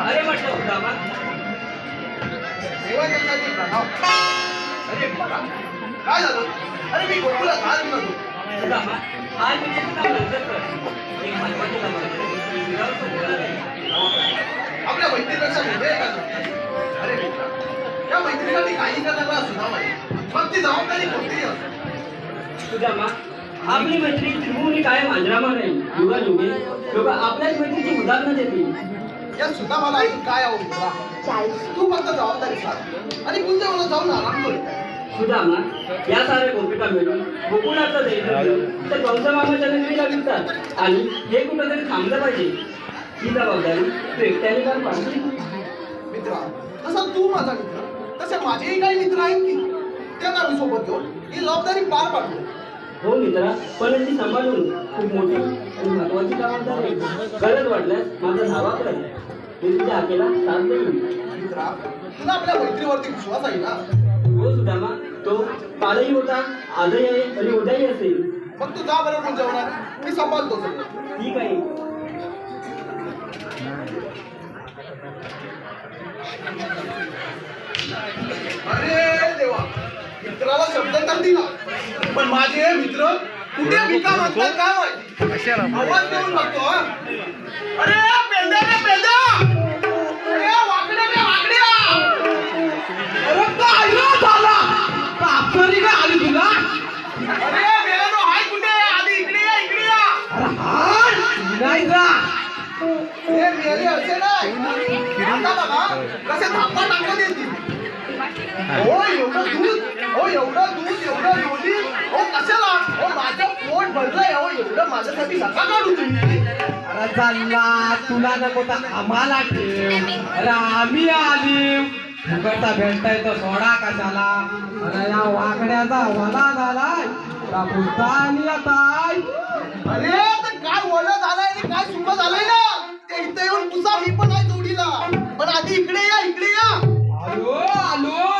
अरे अरे बाळा काय झालं? अरे मी आज नव्हतो सुदामा आज मी एक महत्वाची. आपल्या मैत्रीपेक्षा वेगळे अरे मित्रा या मैत्रीसाठी काही करणारा आहे. पण ती जबाबदारी कोणतीही असते आपली मैत्री त्रिभुवनी कायम आजरामा राहील युगा युगे लोक आपल्याच मैत्रीची उदाहरणं देतील. या सुनामाला ऐकून काय हवं मित्रा तू फक्त जबाबदारी सांग. आणि मला जाऊन आराम कर. सुदामा या साऱ्या गोपिका मिळून गोकुळातलं दैवत घेऊन तर कंसमामाच्या नगरीला विकतात. आणि हे कुठंतरी थांबलं पाहिजे. ही जबाबदारी तू एकट्याने पार पाडली. मित्रा तसा तू माझा मित्र तसे माझेही काही मित्र आहेत की? त्यांना मी सोबत घेऊन ही जबाबदारी पार पाडतो. हो मित्रा पण ती सांभाळून खूप मोठी आणि महत्वाची जबाबदारी आहे. गरज वाटल्यास माझा धावा कर. मी तुझ्या हाकेला साथ देईन. मित्रा तुला आपल्या मैत्रीवरती विश्वास आहे ना? हो सुदामा. तो कालही होता आजही आहे आणि उद्याही असेल. मग तू जा बरोबर जेवणार मी सांभाळतो सगळं. ठीक आहे. अरे देवा मित्राला शब्द तर दिला. पण माझे मित्र कुठे भिका? मागतात काय आवाज देऊन बघतो. अरे रे पेंड्या माझं पोट भरलंय एवढं माझ्यासाठी नका काढू तुम्ही अरे चालला तुला नको तर आम्हाला ठेव अरे आम्ही आली फुकटचा भेटताय तो सोडा कशाला अरे या वाकड्याचा वला झालाय त्या पुढचा आणि अरे तर काय ओलं झालंय आणि काय सुख झालंय ना ते इथे येऊन तुझा मी पण आहे जोडीला पण आधी इकडे या इकडे या आलो आलो.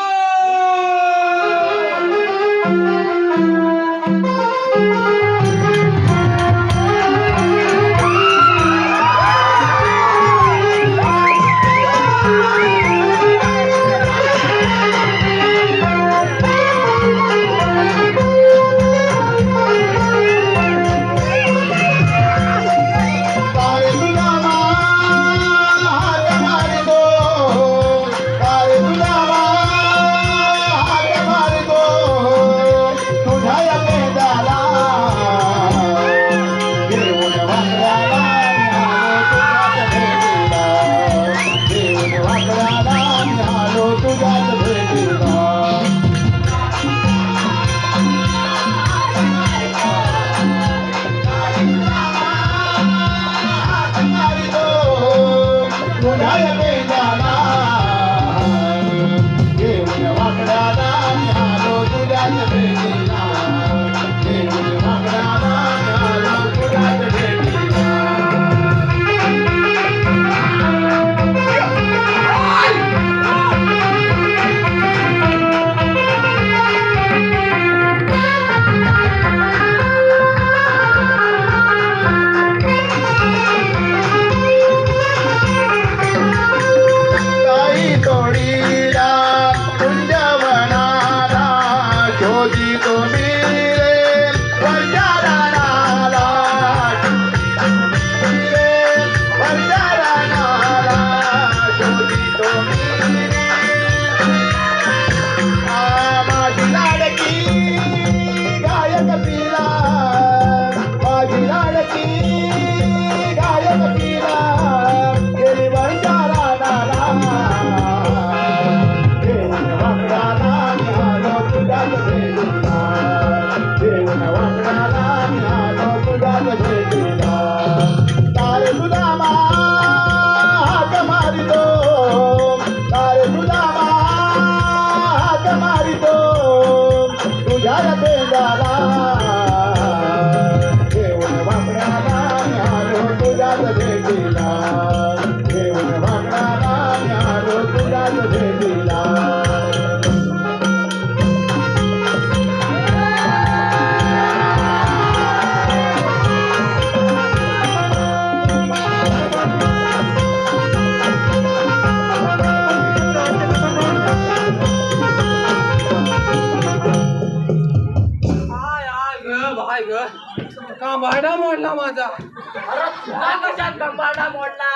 कंबाडा मोडला माझा. अरे तुझा कशात गंबाडा मोडला?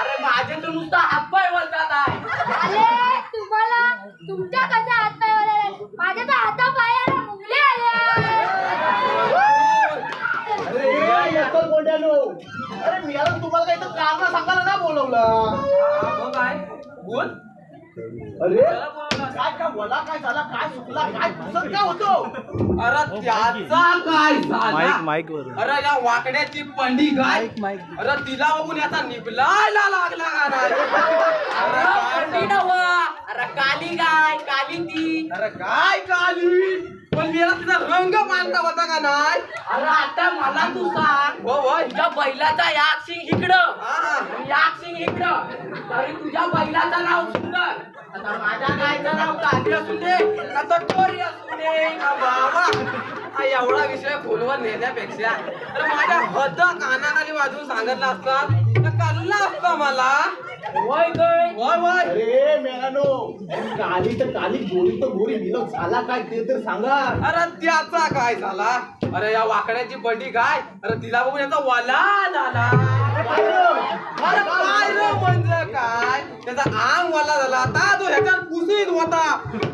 अरे माझे तर नुसता हातपाय वळतात आहे. आले तुम्हाला तुमच्या वळाले माझ्या तर हाता पायाला मुंगले आले अरे येतो कोंड्यानो अरे मी आता तुम्हाला काही तर कारण सांगायला ना बोलवलं. मग काय? बोल. अरे काय काय बोला काय झाला? काय चुकला? काय पुसत काय होतो? अरे त्याचा काय झाला? अरे या वाकड्याची पंडी गाय. अरे तिला बघून याचा निबलायला लागला का नाही? अरे पंडी नव्ह. अरे काली गाय काली ती. अरे काय काली? पण मी तिचा रंग मानता होता का नाही? अरे आता मला तू सांग. हो होय तुझ्या बैलाचा याक सिंग इकडं. हा. याक सिंग इकडं. तरी तुझ्या बैलाचं नाव सुंदर. आता माझ्या गायचं नाव काली असू दे का टोरी असू दे आ बाबा? हा एवढा विषय खोलवर नेण्यापेक्षा. तर माझ्या हद कानाखाली वाजवून सांगितलं असतात तर कळलं असतं मला. गय अरे काली तर काली गोरी तर गोरी. विनोद झाला काय ते तर सांगा. अरे त्याचा काय झाला? अरे या वाकड्याची बंडी काय? अरे तिला बघून याचा वाला झाला? अरे काय रे म्हणजे काय त्याचा आंग वाला झाला आता तो? ह्याच्यात पुसीत होता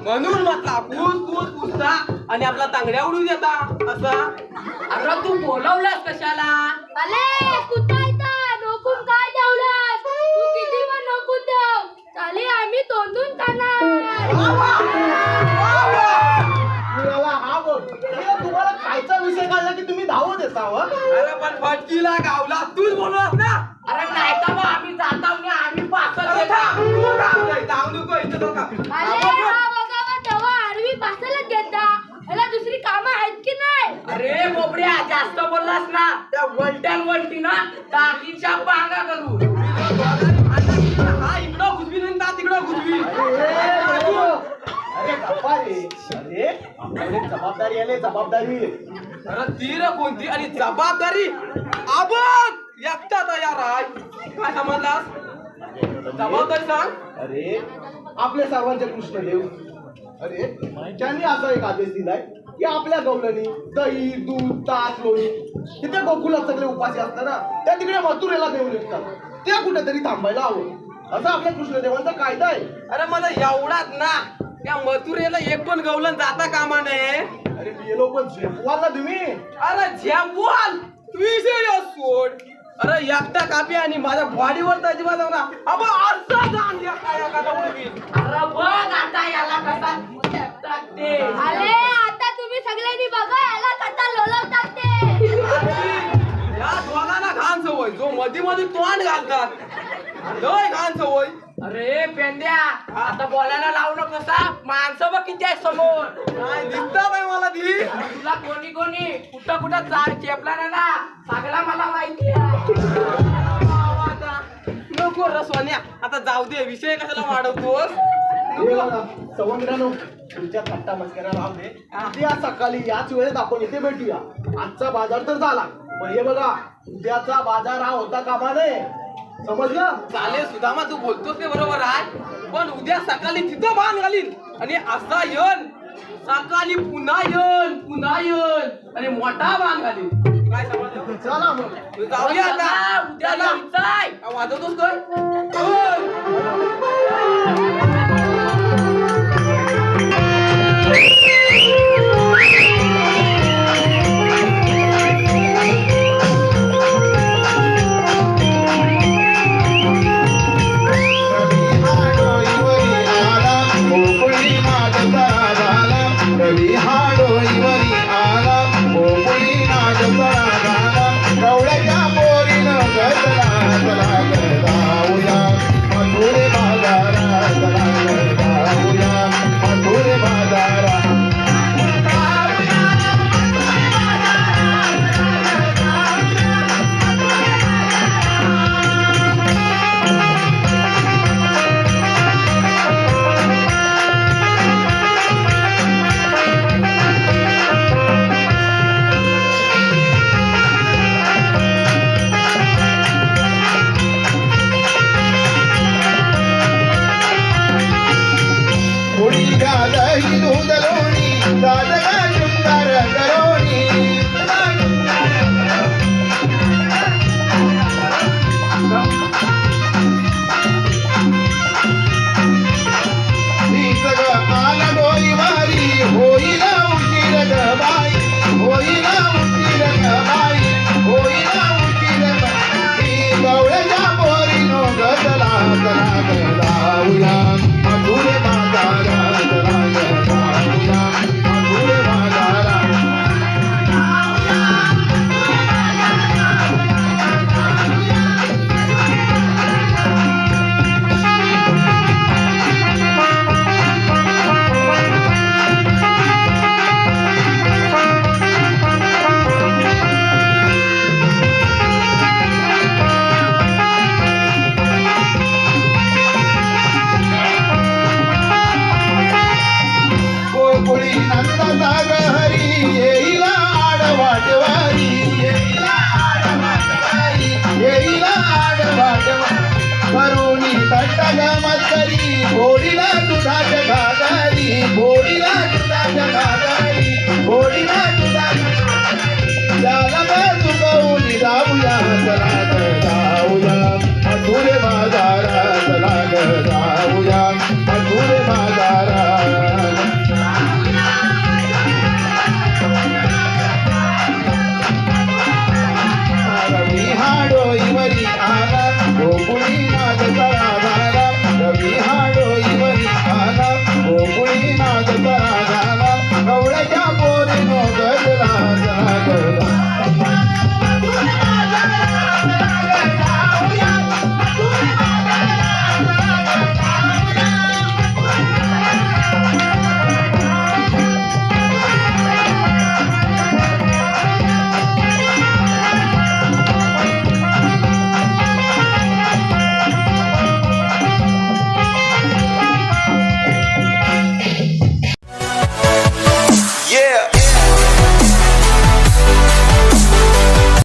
म्हणून म्हटला पूस पूस पुसता आणि आपला तांगड्या उडून देता असा आता तू बोलवलास कशाला आले कुठं इथं नोकून काय ठेवलंस तू किती पण नोकून ठेव चाले आम्ही तोंडून खाणार. हो? अरे पण फटकीला गावला तूच बोललास ना. अरे नाही तर मग आम्ही जाता आणि आम्ही पासल अरे थांब, तू थांब रे, जाऊ नको इथं तो थांब. आले हा बघा बा तेव्हा आडवी पासालाच घेता. ह्याला दुसरी कामं आहेत की नाही? अरे बोबड्या जास्त बोललास ना त्या वलट्यान वलटी ना टाकीच्या पांगा करू. हा इकडं घुसवी नाही ता तिकडं घुसवी अरे राजू, अरे रे जबाबदारी आले जबाबदारी. अरे ती रे कोणती? आणि जबाबदारी आबक एकटा तयार आहे काय समजलास? जबाबदारी सांग. अरे आपले सर्वांचे कृष्णदेव अरे त्यांनी असा एक आदेश दिलाय की आपल्या गवलनी दही दूध ताक लोणी तिथे गोकुलात सगळे उपासी असतात ना त्या तिकडे मथुरेला देऊन येतात. ते कुठेतरी थांबायला हवं. असा आपल्या कृष्णदेवांचा कायदा आहे. अरे मला एवढाच ना त्या मथुरेला एक पण गवलन जाता कामा नये. अरे गेलो पण झेपवाल ना तुम्ही? अरे झेपवाल विषय सोड. अरे एकटा कापी आणि माझ्या बॉडीवर त्याची माझा ना अबा अर्धा जाण द्या काय एखादा उडवी. अरे बघ आता याला कसा आले आता तुम्ही सगळ्यांनी बघा याला कसा लोलवतात ते. या दोघांना घाण सवय. जो मध्ये मध्ये तोंड घालतात. लय घाण सवय. अरे पेंद्या आता बोलायला लावू नको कसा माणसं बघ किती आहे समोर. काय आहे मला ती? तुला कोणी कोणी कुठं कुठं चार चेपला ना ना सगळा मला माहिती आहे. नको रसवान्या आता जाऊ दे विषय कशाला वाढवतोस? सवंगरानो तुमच्या थट्टा मस्कऱ्या राहू दे. उद्या सकाळी याच वेळेत आपण इथे भेटूया. आजचा बाजार तर झाला. पण हे बघा उद्याचा बाजार हा होता कामा नये. समजलं? चालेल सुदामा तू बोलतोस ते बरोबर आहे. पण उद्या सकाळी तिथं बांध घालीन. आणि असा येऊन सकाळी पुन्हा येऊन पुन्हा येऊन आणि मोठा बांध घालीन. काय समजलं? चला मग. तू जाऊया चला, आता उद्या चला. जायचंय. आ, वाजवतोस काय रात जाऊया करी भोडीला दुधाच्या